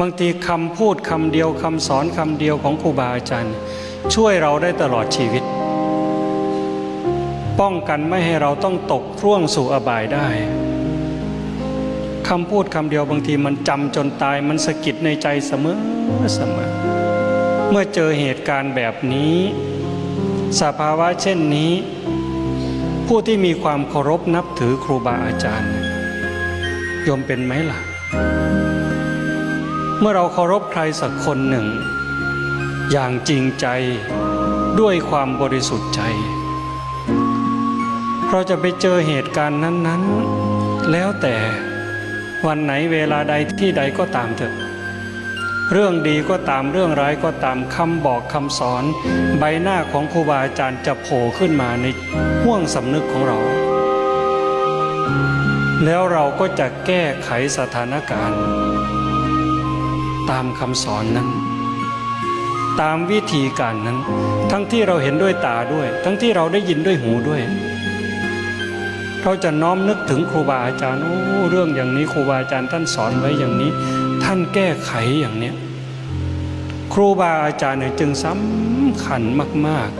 บางทีคำพูดคำเดียวคำสอนคำเดียวของครูบาอาจารย์ ช่วยเราได้ตลอดชีวิต ป้องกันไม่ให้เราต้องตกร่วงสู่อบายได้คำพูดคำเดียวบางทีมันจำจนตายมันสะกิดในใจเสมอเสมอ เมื่อเจอเหตุการณ์แบบนี้ สภาวะเช่นนี้ ผู้ที่มีความเคารพนับถือครูบาอาจารย์ยมเป็นไหมล่ะ เมื่อเราเคารพใครสักคนหนึ่ง อย่างจริงใจด้วยความบริสุทธิ์ใจ เราจะไปเจอเหตุการณ์นั้น ๆ แล้วแต่วันไหนเวลาใดที่ใดก็ตามเถอะ เรื่องดีก็ตามเรื่องร้ายก็ตามคำบอกคำสอน ใบหน้าของครูบาอาจารย์จะโผล่ขึ้นมาในห่วงสำนึกของเรา แล้วเราก็จะแก้ไขสถานการณ์ ตามคำสอนนั้น ตามวิธีการนั้น ทั้งที่เราเห็นด้วยตาด้วย ทั้งที่เราได้ยินด้วยหูด้วย เราจะน้อมนึกถึงครูบาอาจารย์โอ้เรื่องอย่างนี้ครูบาอาจารย์ท่านสอนไว้อย่างนี้ ท่านแก้ไขอย่างเนี้ยครูบาอาจารย์เนี่ยจึงสำคัญมาก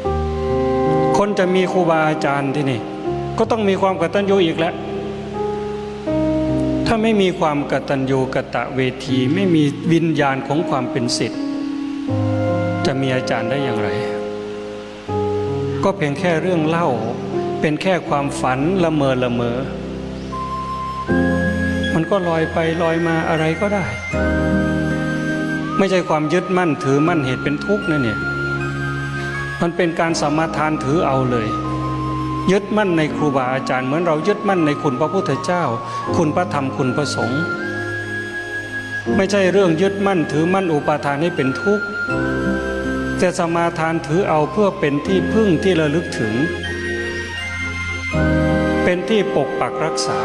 ๆ คนจะมีครูบาอาจารย์ที่นี่ ก็ต้องมีความกตัญญูอีกแล้วาไม่มีความกตัญญูกะตะเวที ไม่มีวิญญาณของความเป็นศิษย์จะมีอาจารย์ได้อย่างไร ก็เพียงแค่เรื่องเล่า เป็นแค่ความฝันละเมอละเมอ มันก็ลอยไปลอยมาอะไรก็ได้ ไม่ใช่ความยึดมั่นถือมั่นเหตุเป็นทุกข์นะเนี่ย มันเป็นการสมาทานถือเอาเลย ยึดมั่นในครูบาอาจารย์เหมือนเรายึดมั่นในคุณพระพุทธเจ้า คุณพระธรรมคุณพระสงฆ์ไม่ใช่เรื่องยึดมั่นถือมั่นอุปาทานให้เป็นทุกข์แต่สมาทานถือเอาเพื่อเป็นที่พึ่งที่ระลึกถึง เป็นที่ปกปักรักษา